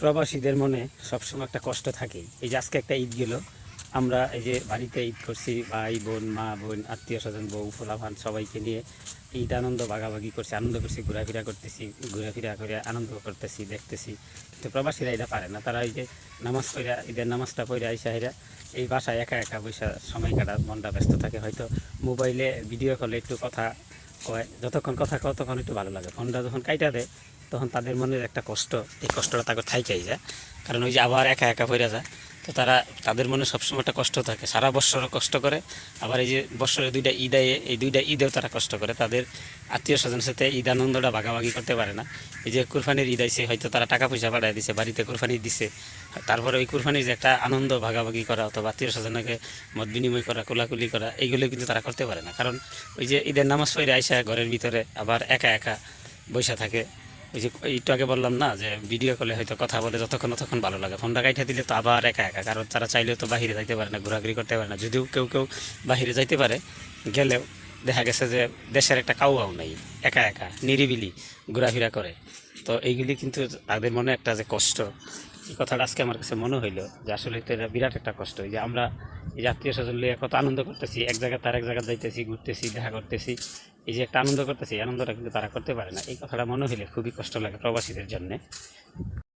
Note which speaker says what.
Speaker 1: প্রবাসীদের মনে সবসময় একটা কষ্ট থাকে। এই যে আজকে একটা ঈদ গেল, আমরা এই যে বাড়িতে ঈদ করছি, ভাই বোন, মা বোন, আত্মীয় স্বজন, বউ ফোলাভান সবাইকে নিয়ে ঈদ আনন্দ, ভাগাভাগি করছি, আনন্দ করছি, ঘোরাফেরা করতেছি, ঘোরাফেরা করে আনন্দ করতেছি, দেখতেছি। কিন্তু প্রবাসীরা এটা পারে না, তারা এই যে নামাজ পড়া, ঈদের নামাজটা পড়ে আইসা হেরা এই বাসায় একা একা বৈশা সময় কাটা মনটা ব্যস্ত থাকে। হয়তো মোবাইলে ভিডিও কলে একটু কথা কয়, যতক্ষণ কথা কয় তখন একটু ভালো লাগে। ফোনটা যখন কাইটা দেয় তখন তাদের মনের একটা কষ্ট, এই কষ্টটা তাকে থাইকাই যায়। কারণ ওই যে আবার একা একা পড়ে যায়, তো তারা, তাদের মনে সবসময় একটা কষ্ট থাকে। সারা বছরও কষ্ট করে, আবার এই যে বছরে দুইটা ঈদ আয়ে, এই দুইটা ঈদেও তারা কষ্ট করে। তাদের আত্মীয় স্বজনের সাথে ঈদ আনন্দটা ভাগাভাগি করতে পারে না। এই যে কুরবানির ঈদ আইছে, হয়তো তারা টাকা পয়সা পাঠায় দিছে, বাড়িতে কুরফানি দিছে। তারপরে ওই কুরবানির যে একটা আনন্দ ভাগাভাগি করা অথবা আত্মীয় স্বজনকে মত বিনিময় করা, কোলাকুলি করা, এইগুলো কিন্তু তারা করতে পারে না। কারণ ওই যে ঈদের নামাজ পড়ে আইসা ঘরের ভিতরে আবার একা একা বসে থাকে। ওই যে আগে বললাম না যে ভিডিও কলে হয়তো কথা বলে যতক্ষণ ততক্ষণ ভালো লাগে। ফোনটা কাইটা দিলে তো আবার একা একা, কারণ তারা চাইলেও তো বাহিরে যাইতে পারে না, ঘোরাঘুরি করতে পারে না। যদিও কেউ কেউ বাহিরে যাইতে পারে, গেলেও দেখা গেছে যে দেশের একটা কাউয়াও নেই, একা একা, নিরিবিলি ঘোরাফেরা করে। তো এইগুলি কিন্তু তাদের মনে একটা যে কষ্ট এই কথাটা আজকে আমার কাছে মনে হইল যে আসলে তো এটা বিরাট একটা কষ্ট। যে আমরা এই জাতীয় স্বজন লিয়ে কত আনন্দ করতেছি, এক জায়গায় তার এক জায়গায় যাইতেছি, ঘুরতেছি, দেখা করতেছি। এই যে একটা আনন্দ করতেছি আনন্দটা কিন্তু তারা করতে পারে না। এই কথাটা মনে হইলে খুবই কষ্ট লাগে প্রবাসীদের জন্যে।